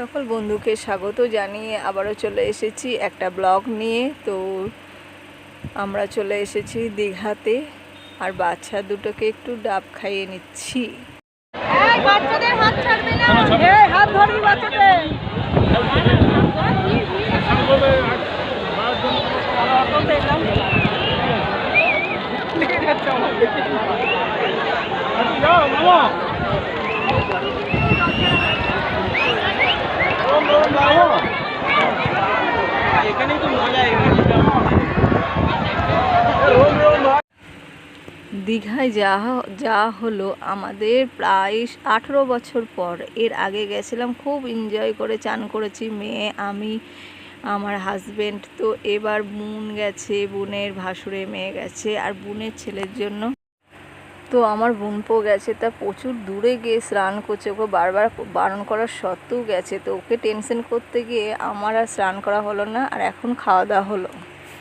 সকল বন্ধুকে স্বাগত জানিয়ে আবারও চলে এসেছি একটা ব্লগ নিয়ে। তো আমরা চলে এসেছি দীঘাতে আর বাচ্চা দুটোকে একটু ডাব খাইয়ে নিচ্ছি। বাচ্চাদের হাত ছাড়বে না। হাত ধরবি বাচ্চাদের। এখানেই তো মজা দীঘায় যা যা হলো আমাদের প্রায় আঠেরো বছর পর। এর আগে গেছিলাম, খুব এনজয় করে চান করেছি, মেয়ে, আমি, আমার হাজবেন্ড তো এবার বোন গেছে, বোনের ভাসুরে মেয়ে গেছে, আর বোনের ছেলের জন্য। তো আমার বোনপো গেছে, তা প্রচুর দূরে গিয়ে স্নান করছে ওকে, বারবার বারণ করার সত্ত্বেও গেছে। তো ওকে টেনশন করতে গিয়ে আমার আর স্নান করা হলো না, আর এখন খাওয়া দাওয়া হলো।